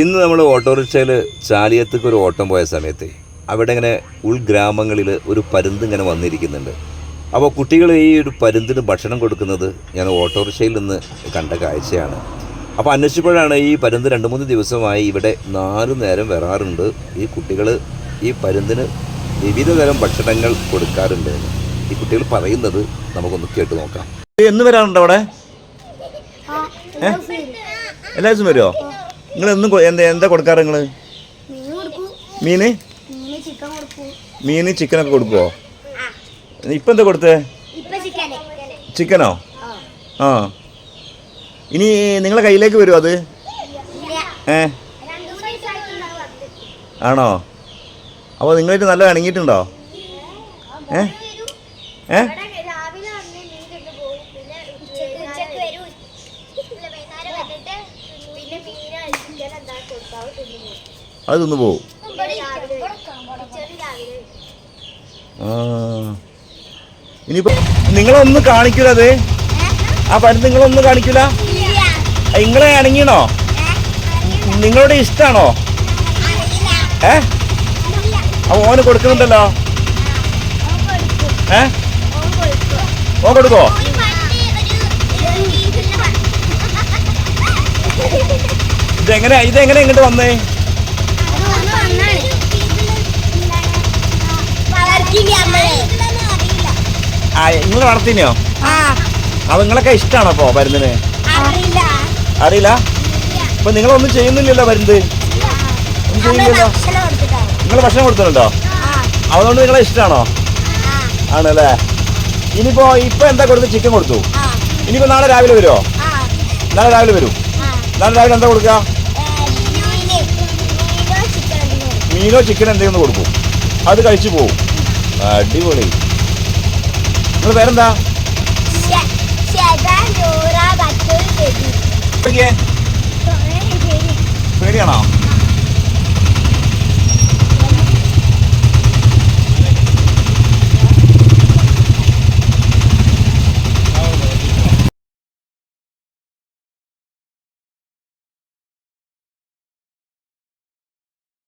ഇന്ന് നമ്മൾ ഓട്ടോറിക്ഷയിൽ ചാലിയത്തേക്ക് ഒരു ഓട്ടം പോയ സമയത്ത് അവിടെ ഇങ്ങനെ ഉൾഗ്രാമങ്ങളിൽ ഒരു പരുന്ത് ഇങ്ങനെ വന്നിരിക്കുന്നുണ്ട്. അപ്പോൾ കുട്ടികൾ ഈ ഒരു പരുന്തിന് ഭക്ഷണം കൊടുക്കുന്നത് ഞാൻ ഓട്ടോറിക്ഷയിൽ നിന്ന് കണ്ട കാഴ്ചയാണ്. അപ്പോൾ അന്വേഷിച്ചപ്പോഴാണ് ഈ പരുന്ത് രണ്ട് മൂന്ന് ദിവസമായി ഇവിടെ നാല് നേരം വരാറുണ്ട്. ഈ കുട്ടികൾ ഈ പരുന്തിന് വിവിധ തരം ഭക്ഷണങ്ങൾ കൊടുക്കാറുണ്ട്. ഈ കുട്ടികൾ പറയുന്നത് നമുക്കൊന്ന് കേട്ട് നോക്കാം. എന്ന് വരാറുണ്ട് അവിടെ എല്ലാവരും വരുമോ നിങ്ങൾ എന്നും എന്താ എന്താ കൊടുക്കാറ് നിങ്ങൾ മീന് മീന് ചിക്കനൊക്കെ കൊടുക്കുമോ ഇപ്പം എന്താ കൊടുത്തേ? ചിക്കന്? ആ. ഇനി നിങ്ങളെ കയ്യിലേക്ക് വരുമോ അത്? ഏ? ആണോ? അപ്പോൾ നിങ്ങളായിട്ട് നല്ല ഇണങ്ങിയിട്ടുണ്ടോ? ഏ? ഏ രാവിലെ വന്ന് മീൻ കൊണ്ട് പോകും പിന്നെ ഉച്ചയ്ക്ക് വരും വൈകുന്നേരം വന്നിട്ട് പിന്നെ മീന് ചിക്കൻ എന്താ കൊടുത്താവും തിന്നു പോകും അത് തിന്നു പോവും. ഇനിയിപ്പോ നിങ്ങളൊന്നും കാണിക്കൂല അത്? ആ പരുന്ന് നിങ്ങളൊന്നും കാണിക്കൂല? നിങ്ങളെ ഇണങ്ങിയണോ നിങ്ങളുടെ ഇഷ്ടമാണോ ഏ? ഓന് കൊടുക്കുന്നുണ്ടല്ലോ ഏ? ഓ കൊടുക്കോ ഇതെങ്ങനെ ഇതെങ്ങനെ ഇങ്ങോട്ട് വന്നേ? ആ നിങ്ങൾ വളർത്തിനെയോ അത് നിങ്ങളൊക്കെ ഇഷ്ടമാണോ അപ്പോ പരുന്നിന് അറിയില്ല. അപ്പൊ നിങ്ങളൊന്നും ചെയ്യുന്നില്ലല്ലോ വരുന്നത്? ഒന്നും ചെയ്യുന്നില്ലല്ലോ? നിങ്ങൾ ഭക്ഷണം കൊടുത്തിട്ടുണ്ടോ? അതുകൊണ്ട് നിങ്ങളെ ഇഷ്ടമാണോ ആണല്ലേ? ഇനിയിപ്പോ ഇപ്പൊ എന്താ കൊടുത്ത് ചിക്കൻ കൊടുത്തു? ഇനിയിപ്പോ നാളെ രാവിലെ വരുമോ നാളെ രാവിലെ വരും. നാളെ രാവിലെ എന്താ കൊടുക്കുക മീനോ ചിക്കൻ എന്തെങ്കിലും കൊടുക്കും. അത് കഴിച്ചു പോവും. അടിപൊളി. നിങ്ങൾ പേരെന്താ? പേടിയാണോ?